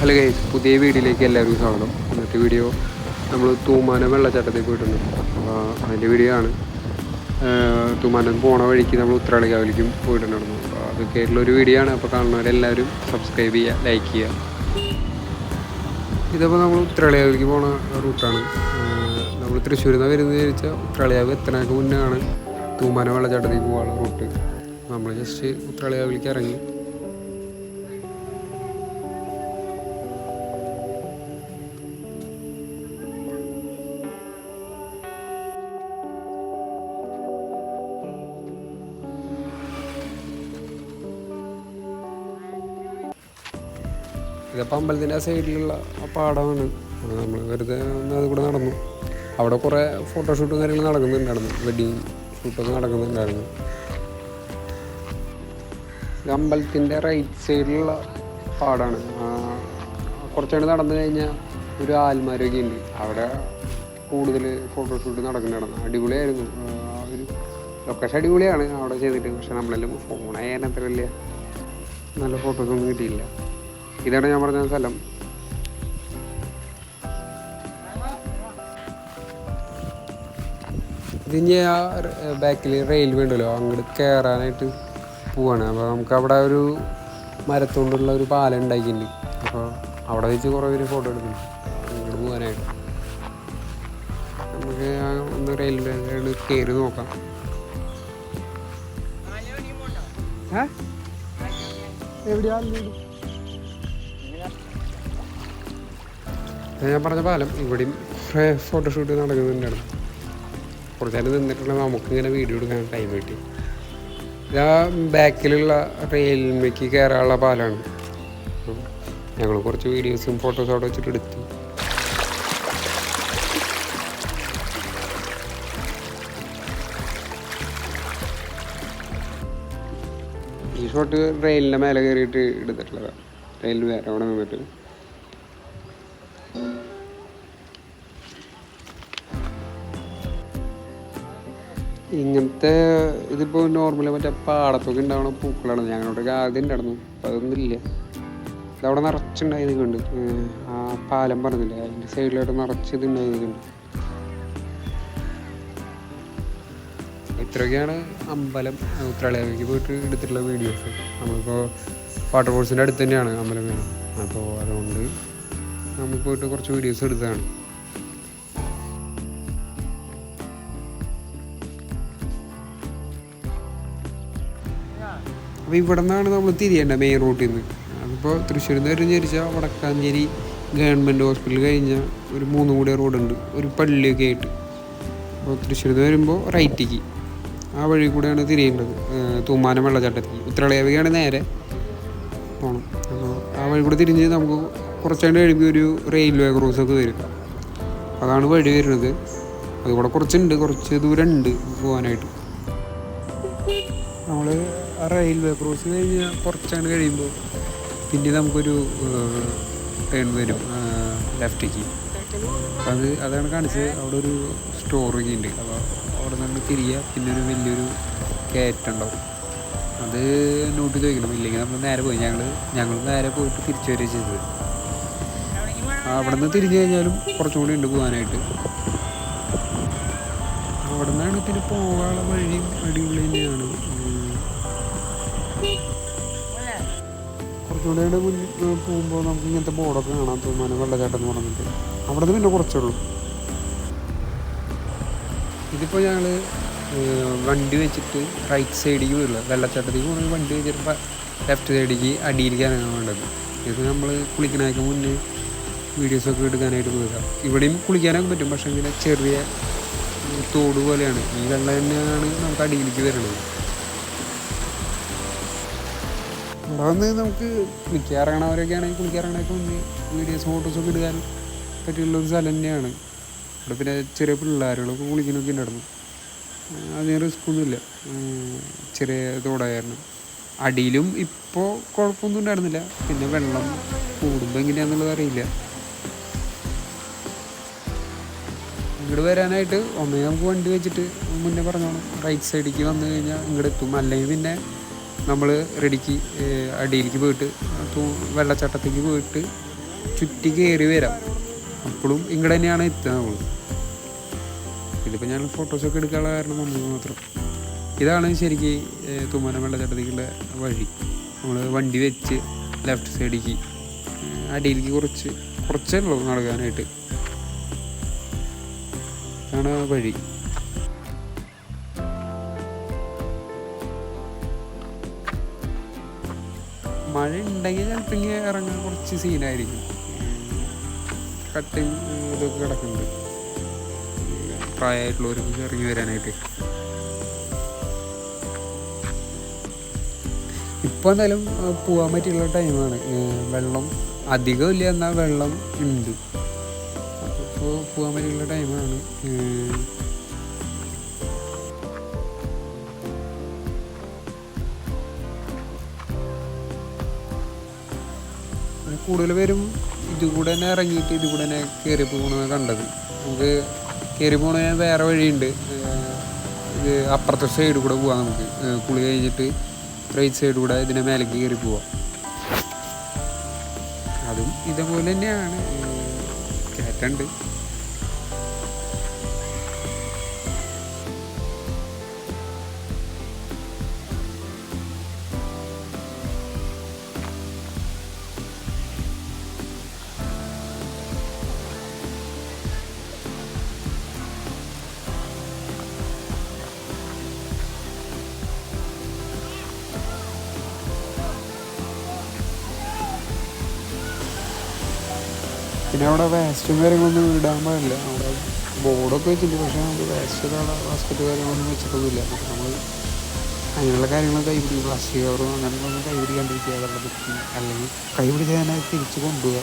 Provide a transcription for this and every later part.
Hello guys പുതിയ വീഡിയോയിലേക്ക് എല്ലാവർക്കും സ്വാഗതം. ഇന്നത്തെ വീഡിയോ നമ്മൾ തൂമാനം വെള്ളച്ചാട്ടത്തിൽ പോയിട്ടുണ്ട്. അപ്പോൾ അതിന്റെ വീഡിയോ ആണ്. തൂമാനം പോണ വഴിക്ക് നമ്മൾ ഉത്രാളികാവിലേക്കും പോയിട്ടുണ്ടായിരുന്നു അപ്പോൾ അതൊക്കെ ആയിട്ടുള്ളൊരു വീഡിയോ ആണ്. അപ്പോൾ കാണുന്നവരെല്ലാവരും സബ്സ്ക്രൈബ് ചെയ്യുക ലൈക്ക് ചെയ്യുക. ഇതിപ്പോൾ നമ്മൾ ഉത്രാളിയാവിലേക്ക് പോണ റൂട്ടാണ്. നമ്മൾ തൃശ്ശൂരിൽ നിന്ന് വരുന്നത് ചോദിച്ചാൽ ഉത്രാളിയാവ് എത്തണേക്ക് മുന്നേ ആണ് തൂമാനം വെള്ളച്ചാട്ടത്തിൽ പോകാനുള്ള റൂട്ട്. നമ്മൾ ജസ്റ്റ് ഉത്രാളിയാവിലേക്ക് ഇറങ്ങി. ഇതിപ്പോൾ അമ്പലത്തിന്റെ ആ സൈഡിലുള്ള പാടമാണ്. അപ്പോൾ നമ്മൾ വെറുതെ ഒന്ന് അത് കൂടെ നടന്നു. അവിടെ കുറേ ഫോട്ടോഷൂട്ടും കാര്യങ്ങളും നടക്കുന്നുണ്ടായിരുന്നു. വെഡിങ് ഷൂട്ടൊക്കെ നടക്കുന്നുണ്ടായിരുന്നു. അമ്പലത്തിന്റെ റൈറ്റ് സൈഡിലുള്ള പാടാണ്. കുറച്ചുകൂടി നടന്നു കഴിഞ്ഞാൽ ഒരു ആൽമാരൊക്കെ ഉണ്ട്. അവിടെ കൂടുതൽ ഫോട്ടോഷൂട്ട് നടക്കുന്നുണ്ടായിരുന്നു. അടിപൊളിയായിരുന്നു. ഒരു ലൊക്കേഷൻ അടിപൊളിയാണ് അവിടെ ചെയ്തിട്ട്. പക്ഷെ നമ്മളെല്ലാം അത്ര വലിയ നല്ല ഫോട്ടോസൊന്നും കിട്ടിയില്ല. ഇതാണ് ഞാൻ പറഞ്ഞ സ്ഥലം. ഇതിനി ആ ബാക്കിൽ റെയിൽവേ ഉണ്ടല്ലോ അങ്ങോട്ട് കയറാനായിട്ട് പോവാണ്. അപ്പോൾ നമുക്ക് അവിടെ ഒരു മരത്തുകൊണ്ടുള്ള ഒരു പാലം ഉണ്ടാക്കിയിട്ടുണ്ട് അപ്പോൾ അവിടെ വെച്ച് കുറേ പേര് ഫോട്ടോ എടുക്കുന്നു. അങ്ങോട്ട് പോകാനായിട്ട് നമുക്ക് ഒന്ന് റെയിൽവേ കയറി നോക്കാം. എവിടെയാണ് എവിടെയാ? ഞാൻ പറഞ്ഞ പാലം ഇവിടെയും കുറേ ഫോട്ടോഷൂട്ട് നടക്കുന്നുണ്ടായിരുന്നു കുറച്ച് നേരം നിന്നിട്ടുള്ള നമുക്കിങ്ങനെ വീഡിയോ എടുക്കാൻ ടൈം കിട്ടി. ഇതാ ബാക്കിലുള്ള റെയിൽമേക്ക് കയറാനുള്ള പാലമാണ് ഞങ്ങൾ കുറച്ച് വീഡിയോസും ഫോട്ടോസും അവിടെ വെച്ചിട്ട് എടുത്തു. ഈ ഷോട്ട് റെയിലിന്റെ മേലെ കയറിയിട്ട് എടുത്തിട്ടുള്ളതാണ് റെയിൽ വേറെ അവിടെ നിന്നിട്ട്. ഇങ്ങനത്തെ ഇതിപ്പോൾ നോർമലി മറ്റേ പാടത്തൊക്കെ ഉണ്ടാവണ പൂക്കളാണ്. ഞങ്ങളോട് ആദ്യം ഉണ്ടായിരുന്നു അപ്പം അതൊന്നും ഇല്ല. ഇതവിടെ നിറച്ചുണ്ടായി നിൽക്കുന്നുണ്ട് ആ പാലം പറഞ്ഞില്ലേ? അതിന്റെ സൈഡിലോട്ട് നിറച്ച് ഇതുണ്ടായി നിൽക്കുന്നുണ്ട് ഇത്രയൊക്കെയാണ് അമ്പലം ഉത്രാളിയാവിലേക്ക് പോയിട്ട് എടുത്തിട്ടുള്ള വീഡിയോസ് നമ്മളിപ്പോൾ വാട്ടർഫോൾസിന്റെ അടുത്ത് തന്നെയാണ് അമ്പലം അപ്പോൾ അതുകൊണ്ട് നമ്മൾ പോയിട്ട് കുറച്ച് വീഡിയോസ് എടുത്തതാണ്. അപ്പോൾ ഇവിടെ നിന്നാണ് നമ്മൾ തിരിയേണ്ടത് മെയിൻ റൂട്ടിൽ നിന്ന് അതിപ്പോൾ തൃശ്ശൂരിൽ നിന്ന് വരുന്ന വടക്കാഞ്ചേരി ഗവൺമെന്റ് ഹോസ്പിറ്റൽ കഴിഞ്ഞാൽ ഒരു മൂന്നും കൂടി റോഡുണ്ട് ഒരു പള്ളിയൊക്കെ ആയിട്ട്. അപ്പോൾ തൃശ്ശൂരിൽ നിന്ന് വരുമ്പോൾ റൈറ്റിക്ക് ആ വഴി കൂടെയാണ് തിരിയേണ്ടത്. തൂമാനം വെള്ളച്ചാട്ടത്തേക്ക് ഉത്തരളയാവികയാണ് നേരെ പോകണം അപ്പോൾ ആ വഴി കൂടെ തിരിഞ്ഞ് നമുക്ക് കുറച്ചുകൊണ്ട് കഴിയുമ്പോൾ ഒരു റെയിൽവേ ക്രോസ് ഒക്കെ വരും. അതാണ് വഴി വരുന്നത്. അതുകൂടെ കുറച്ചുണ്ട്. കുറച്ച് ദൂരം ഉണ്ട് പോകാനായിട്ട് റെയിൽവേ ക്രോസിങ് കഴിഞ്ഞ് കുറച്ചാണ് കഴിയുമ്പോൾ പിന്നെ നമുക്കൊരു ടേൺ വരും ലെഫ്റ്റേക്ക് അപ്പം അത് അതാണ് കാണിച്ചത്. അവിടെ ഒരു സ്റ്റോറൊക്കെ ഉണ്ട്. അപ്പോൾ അവിടെ നിന്ന് തിരിയുക പിന്നെ ഒരു വലിയൊരു കയറ്റം ഉണ്ടാവും അത് നോട്ട് ചോദിക്കണം ഇല്ലെങ്കിൽ നമ്മൾ നേരെ പോയി. ഞങ്ങൾ ഞങ്ങൾ നേരെ പോയിട്ട് തിരിച്ചു വരിക ചെയ്തത്. അവിടെ നിന്ന് തിരിഞ്ഞു കഴിഞ്ഞാലും കുറച്ചും കൂടി ഉണ്ട് പോകാനായിട്ട് അവിടെ നിന്നാണ് പിന്നെ പോകാനുള്ള വഴിയും അടിപൊളി തന്നെയാണ്. ഉം. കുറച്ചുകൂടെ കൂടെ മുന്നിൽ പോകുമ്പോൾ നമുക്ക് ഇങ്ങനത്തെ ബോർഡൊക്കെ കാണാൻ തോന്നുന്നു വെള്ളച്ചാട്ടം എന്ന് പറഞ്ഞിട്ട്. അവിടെ നിന്ന് കുറച്ചേ ഉള്ളൂ. ഇതിപ്പോൾ ഞങ്ങൾ വണ്ടി വെച്ചിട്ട് റൈറ്റ് സൈഡിലേക്ക് വരില്ല വെള്ളച്ചാട്ടത്തേക്ക് പോകുന്ന വണ്ടി വെച്ചിട്ട് ലെഫ്റ്റ് സൈഡിലേക്ക് അടിയിലേക്കാണ് വേണ്ടത്. ഇത് നമ്മൾ കുളിക്കണേക്ക് മുന്നേ വീഡിയോസൊക്കെ എടുക്കാനായിട്ട് പോയതാണ് ഇവിടെയും കുളിക്കാനൊക്കെ പറ്റും പക്ഷേ ഇങ്ങനെ ചെറിയ തോട് പോലെയാണ്. ഈ വെള്ളം തന്നെയാണ് നമുക്ക് അടിയിലേക്ക് വരുന്നത് വന്ന് നമുക്ക് കുളിക്കാറിറങ്ങണവരൊക്കെ ആണെങ്കിൽ കുളിക്കാറിറങ്ങണൊക്കെ മുന്നേ വീഡിയോസ് ഫോട്ടോസൊക്കെ എടുക്കാൻ പറ്റിയുള്ള ഒരു സ്ഥലം തന്നെയാണ്. ഇവിടെ പിന്നെ ചെറിയ പിള്ളേരുകളൊക്കെ കുളിക്കുന്നൊക്കെ ഉണ്ടായിരുന്നു. അതിന് റിസ്ക് ഒന്നുമില്ല. ചെറിയ തോടായിരുന്നു. അടിയിലും ഇപ്പോൾ കുഴപ്പമൊന്നും ഉണ്ടായിരുന്നില്ല. പിന്നെ വെള്ളം കൂടുമ്പോൾ എങ്ങനെയാണെന്നുള്ളത് അറിയില്ല. ഇങ്ങോട്ട് വരാനായിട്ട് ഒന്നേ നമുക്ക് വണ്ടി വെച്ചിട്ട് മുന്നേ പറഞ്ഞോളൂ. റൈറ്റ് സൈഡിലേക്ക് വന്നു കഴിഞ്ഞാൽ ഇങ്ങോട്ട് എത്തും. അല്ലെങ്കിൽ പിന്നെ നമ്മൾ റെഡിക്ക് അടിയിലേക്ക് പോയിട്ട് വെള്ളച്ചാട്ടത്തേക്ക് പോയിട്ട് ചുറ്റി കയറി വരാം. അപ്പോഴും ഇങ്ങോട്ട് തന്നെയാണ് എത്തുക നമ്മൾ ഇതിപ്പോൾ ഞാൻ ഫോട്ടോസൊക്കെ എടുക്കാനുള്ള കാരണം വന്നത് മാത്രം. ഇതാണ് ശരിക്ക് തുമ്മനം വെള്ളച്ചാട്ടത്തേക്കുള്ള വഴി. നമ്മൾ വണ്ടി വെച്ച് ലെഫ്റ്റ് സൈഡിലേക്ക് അടിയിലേക്ക് കുറച്ച് കുറച്ചേ ഉള്ളൂ നടക്കാനായിട്ട്. ഇതാണ് വഴി. മഴ ഉണ്ടെങ്കിൽ ചിലപ്പോൾ ഇങ്ങനെ ഇറങ്ങാൻ കുറച്ച് സീനായിരിക്കും. കട്ടിങ് ഇതൊക്കെ കിടക്കുന്നുണ്ട്. പ്രായമായിട്ടുള്ളവർക്ക് ഇറങ്ങി വരാനായിട്ട്. ഇപ്പോൾ എന്തായാലും പോകാൻ പറ്റിയുള്ള ടൈമാണ്. വെള്ളം അധികം ഇല്ല എന്നാൽ വെള്ളം ഉണ്ട്. അപ്പോൾ പോകാൻ പറ്റിയുള്ള ടൈമാണ്. കൂടുതൽ പേരും ഇതുകൂടെ തന്നെ ഇറങ്ങിയിട്ട് ഇതുകൂടെ തന്നെ കയറി പോകണമെന്ന് കണ്ടത്. നമുക്ക് കയറി പോകണ വേറെ വഴിയുണ്ട്. ഇത് അപ്പുറത്തെ സൈഡ് കൂടെ പോവാം നമുക്ക്. കുളി കഴിഞ്ഞിട്ട് റൈറ്റ് സൈഡ് കൂടെ ഇതിനെ മേലേക്ക് കയറി പോവാം. അതും ഇതേപോലെ തന്നെയാണ്. കയറ്റുണ്ട് പിന്നെ അവിടെ വേസ്റ്റും കാര്യങ്ങളൊന്നും ഇടാൻ പാടില്ല. അവിടെ ബോർഡൊക്കെ വെച്ചിട്ടുണ്ട്. പക്ഷേ നമുക്ക് വേസ്റ്റ് അവിടെ ബാസ്ക്കറ്റ് കാര്യങ്ങളൊന്നും വെച്ചിട്ടൊന്നുമില്ല. പക്ഷേ നമ്മൾ അങ്ങനെയുള്ള കാര്യങ്ങൾ പിടിക്കും പ്ലാസ്റ്റിക് കവറും അങ്ങനെയുള്ളതൊന്നും കൈപിടിക്കാണ്ടിരിക്കുക. വെള്ളത്തിൽ അല്ലെങ്കിൽ കൈ പിടിച്ച് തന്നെ തിരിച്ച് കൊണ്ടുപോവുക.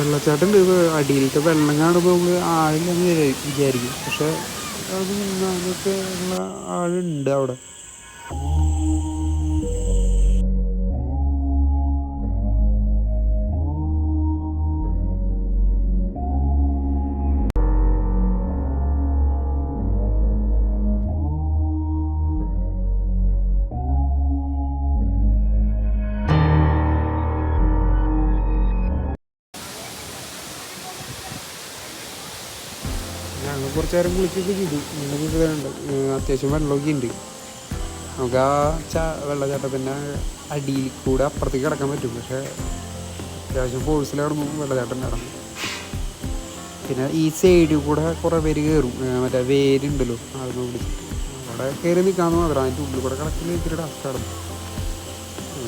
വെള്ളച്ചാട്ടം ഉണ്ട്. അടിയിലത്തെ വെള്ളം കാണുമ്പോൾ നമ്മൾ ആളില്ലെന്ന് വിചാരി- വിചാരിക്കും. പക്ഷേ അത് അതൊക്കെ ഉള്ള ആളുണ്ട് അവിടെ. ഞങ്ങൾ കുളിക്കുകയൊക്കെ ചെയ്തു. ഞങ്ങൾക്ക് ഇതുണ്ട് അത്യാവശ്യം വെള്ളമൊക്കെ ഉണ്ട്. നമുക്ക് ആ ചാ വെള്ളച്ചാട്ടത്തിന്റെ അടിയിൽ കൂടെ അപ്പുറത്തേക്ക് കിടക്കാൻ പറ്റും. പക്ഷേ അത്യാവശ്യം ഫോഴ്സിൽ കിടന്നു വെള്ളച്ചാട്ടം കിടന്നു പിന്നെ ഈ സൈഡിൽ കൂടെ കുറേ പേര് കയറും. മറ്റേ വേരുണ്ടല്ലോ അതൊന്നും പിടിച്ചിട്ട് അവിടെ കയറി നിൽക്കാമെന്ന് മാത്രം. അതിന്റെ ഉള്ളിൽ കൂടെ കിടക്കുന്ന ഇത്തിരി കിടന്നു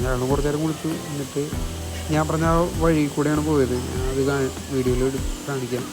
ഞങ്ങൾ കുറച്ച് നേരം കുളിച്ചു. എന്നിട്ട് ഞാൻ പറഞ്ഞ ആ വഴി കൂടെയാണ് പോയത്. അത് വീഡിയോയിൽ കാണിക്കാം.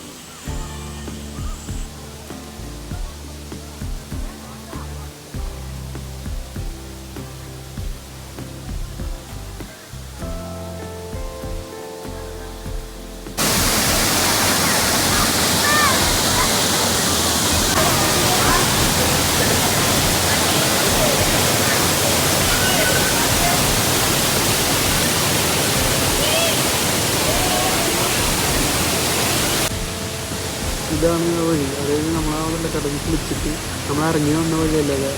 ആ വഴി അതായത് ആ വെള്ളച്ചാട്ടത്തിൽ കുളിച്ചിട്ട് നമ്മൾ ഇറങ്ങി വന്ന വഴിയല്ലേ അപ്പുറത്തൂടെ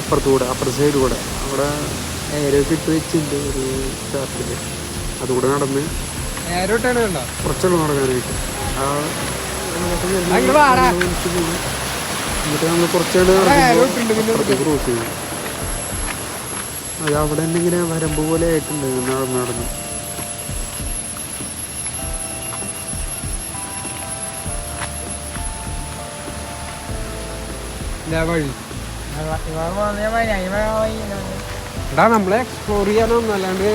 അപ്പുറത്തുകൂടെ അപ്പുറത്തെ സൈഡ് കൂടെ. അവിടെ ഏരോ ഇട്ട് വെച്ചിട്ടുണ്ട് ഒരു ചാർട്ടിൽ അതുകൂടെ നടന്ന് കുറച്ചുള്ള നടക്കാനായിട്ട്. ആ. എന്നിട്ട് നമ്മൾ കുറച്ചുകൂടെ ക്രോസ് ചെയ്തു. അത് അവിടെ തന്നെ ഇങ്ങനെ വരമ്പ് പോലെ ആയിട്ടുണ്ട് നടന്ന് നടന്ന്. വഴി വഴി. എടാ നമ്മളെ എക്സ്പ്ലോർ ചെയ്യാനൊന്നും അല്ലാണ്ട്.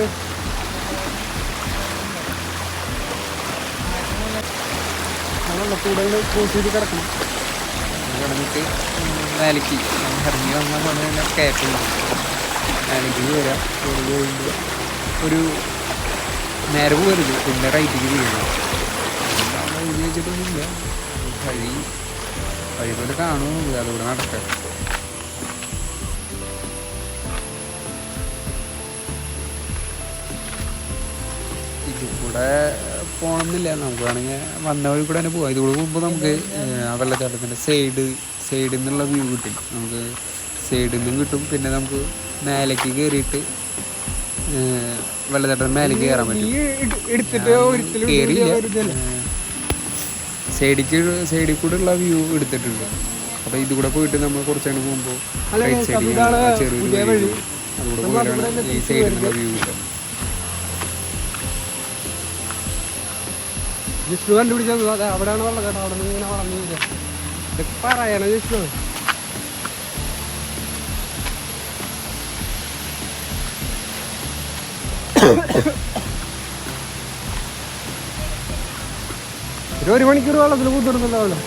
വന്ന ഒരു നേരെ പോകരുത് പിന്നെ റൈറ്റിക്ക് ചെയ്യണം കഴിയും വഴി വഴി കാണും അതുകൂടെ നടക്കാം. ഇതിൽ കൂടെ പോകണമെന്നില്ല നമുക്ക് വേണമെങ്കിൽ വന്ന വഴി കൂടെ തന്നെ പോവാം. ഇതുകൂടെ പോകുമ്പോൾ നമുക്ക് ആ വെള്ളച്ചാട്ടത്തിന്റെ സൈഡ് സൈഡിൽ നിന്നുള്ള വ്യൂ കിട്ടും. നമുക്ക് സൈഡിൽ നിന്നും കിട്ടും. പിന്നെ നമുക്ക് മേലേക്ക് കയറിയിട്ട് വെള്ളച്ചാട്ടത്തിന്റെ മേലേക്ക് കയറാൻ പറ്റും. ഇട്- സൈഡിക്ക് സൈഡിൽ കൂടെ ഉള്ള വ്യൂ എടുത്തിട്ടുണ്ട്. അപ്പൊ ഇത് കൂടെ പോയിട്ട് നമ്മൾ കുറച്ചങ്ങ് പോകുമ്പോൾ റൈറ്റ് സൈഡിൽ ചെറിയൊരു വഴി വഴി. അതുകൂടെ നമ്മൾ ഈ തിരിച്ച് സൈഡിൽ നിന്നുള്ള വ്യൂ ജിഷ്ണു കണ്ടുപിടിച്ചത് അതെ അവിടെയാണ് വെള്ളം കേട്ടോ. അവിടെ നിന്ന് ഇങ്ങനെ വളർന്നു പറയണ ജിഷ്ണു. ഒരു ഒരു മണിക്കൂർ വെള്ളത്തിൽ കുത്തിടുന്നുണ്ടോ അവിടെ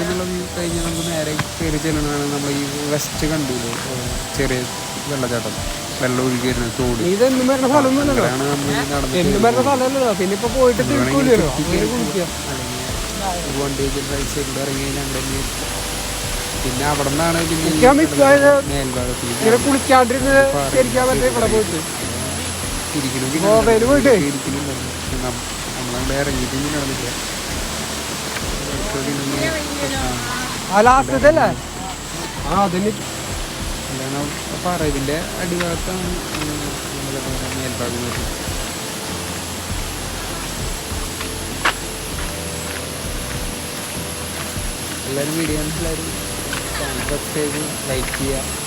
നിന്നുള്ള വ്യൂ കഴിഞ്ഞ് നമുക്ക് നേരെ കയറി ചെല്ലണതാണ് നമ്മൾ ഈ വെസ്റ്റ് കണ്ടില്ലേ ചെറിയ വെള്ളച്ചാട്ടം. വെള്ളം ഒഴുകി വരുന്ന തോട്. ഇതെന്നും വരുന്ന സ്ഥലമൊന്നുമല്ലല്ലോ? അവിടെയാണ് നമ്മൾ ഈ എന്നും വരുന്ന സ്ഥലമല്ലല്ലോ? പിന്നെ ഇപ്പൊ പോയിട്ട് തിരിക്കൂലോ അങ്ങനെ കുളിക്കുക. അല്ലെങ്കിൽ വണ്ടി റൈറ്റ് സൈഡിൽ ഇറങ്ങി കഴിഞ്ഞാൽ അവിടെ പിന്നെ അവിടെ നിന്നാണ് പിന്നെ കുളിക്കാണ്ടിരുന്ന് ഇവിടെ പോയിട്ട് ഇരിക്കണമെങ്കിൽ നമ്മളവിടെ ഇറങ്ങിയിട്ട് ഇങ്ങനെ നടന്നില്ല ആ ലാസ്റ്റത്തെ അല്ലേ ആ അതിന് പറ ഇതിന്റെ അടിഭാഗത്താണ് എല്ലാവരും വീഡിയോ എല്ലാവരും സബ്സ്ക്രൈബ് ലൈക്ക് ചെയ്യുക.